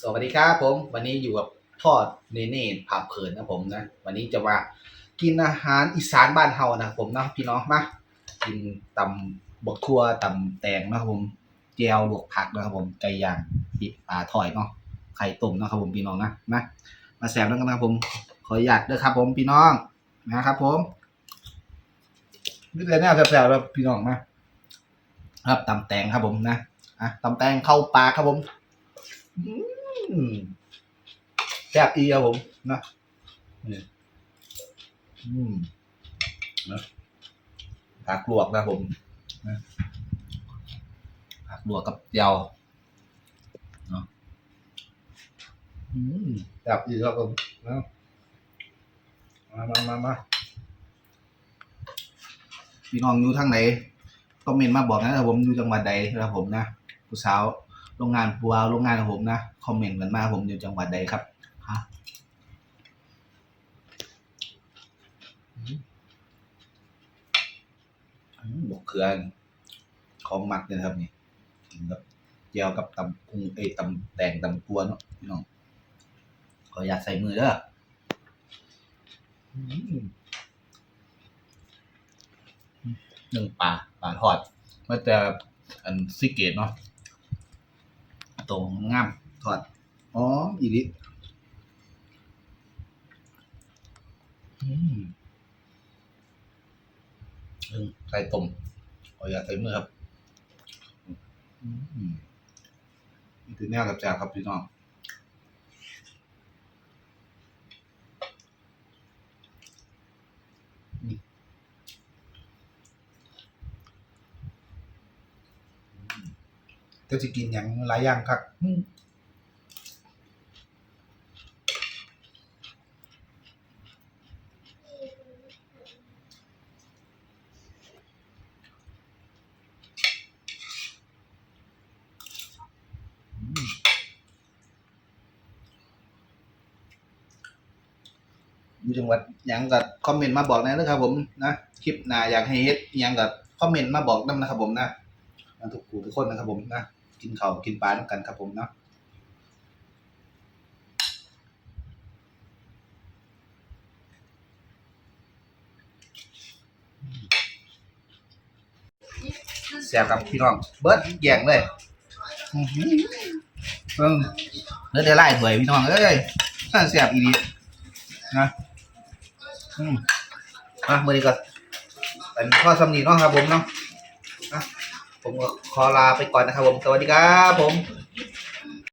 สวัสดีครับผม วันนี้อยู่กับพ่อเนเน่ผับเขินนะผมนะ วันนี้จะมากินอาหารอีสานบ้านเฮานะผมนะพี่น้องมากินตำบกทั่วตำแตงนะครับผมแจวลวกผักนะครับผมไก่ย่างปิปลาถอยเนาะไข่ต้มนะครับผมพี่น้องนะมามาแซมแล้วกันนะครับผม ขออนุญาตด้วยครับ ผมพี่น้องนะครับผมนี่เลยแน่แซวๆแล้วพี่น้องมาครับตำแตงครับผมนะอะตำแตงเข้าปากครับผม แซ่บอีครับผมนะนี่อืมนะผักลวกนะผมนะผักลวกกับเจียวเนาะอืมแซ่บอีครับผมนะมามามามาพี่น้องอยู่ทางไหนคอมเมนต์มาบอกนะครับผมอยู่จังหวัดใดนะครับผมนะผู้สาว โรงงานปัวโรงงานของผมนะ คอมเมนต์กันมาผมอยู่จังหวัดใดครับฮะบกเขือนของหมักเนี่ยครับนี่กินกับเจียวกับตำกุ้งเอ้ตำแตงตำกัวเนาะพี่น้องขออยากใส่มือเด้อหนึ่งปลาปลาทอดมื่แต่อันซิเกตเนาะ ตรงงามถอดอ๋ออีดิอืมอืมไก่ต้มขออยาใส่มือครับ อืมนี่คือแนวกับจากครับพี่น้องอืม ก็จะกินอย่างหลายอย่างครับอืมอยู่จังหวัดหยังกับคอมเมนต์มาบอกนะนะครับผมนะคลิปหน้าอยากให้เฮ็ดหยังกับคอมเมนต์มาบอกนํนะครับผมนะนะทุกผู้ทุกคนนะครับผมนะ กินข้าวกินปลาด้วยกันครับผมเนาะแซ่บครับพี่น้อง เบิร์ดแย่งเลยอื้ออเบิ่งเนื้อเดือไล่ถวยพี่น้องเอ้ยแซ่บอีดีนะอืมอะมือนี้ก็เป็นข้อสำนีเนาะครับผมเนาะ ผมขอลาไปก่อนนะครับผม สวัสดีครับผม